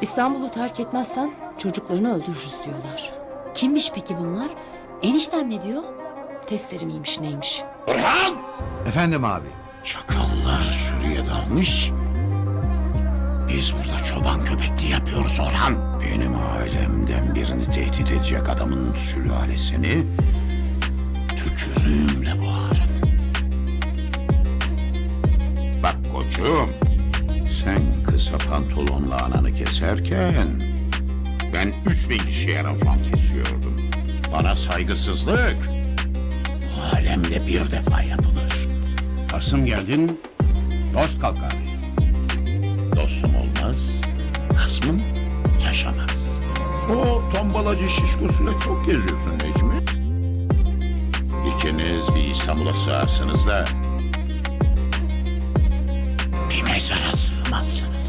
İstanbul'u terk etmezsen çocuklarını öldürürüz diyorlar. Kimmiş peki bunlar? Eniştem ne diyor? Testleri miymiş neymiş? Orhan! Efendim abi. Çakallar sürüye dalmış. Biz burada çoban köpekliği yapıyoruz Orhan. Benim ailemden birini tehdit edecek adamın sülalesini tükürüğümle boğarım. Bak koçum, sen kısa pantolonla ananı keserken ben üç bin kişiye racon kesiyordum. Bana saygısızlık alemde bir defa yapılır. Kasım geldin, dost kalkar. Dostum olmaz, hasmım yaşamaz. O tombalacı şişkosuyla çok geziyorsun Necmi. İkiniz bir İstanbul'a sığarsınız da mezara sığmazsınız.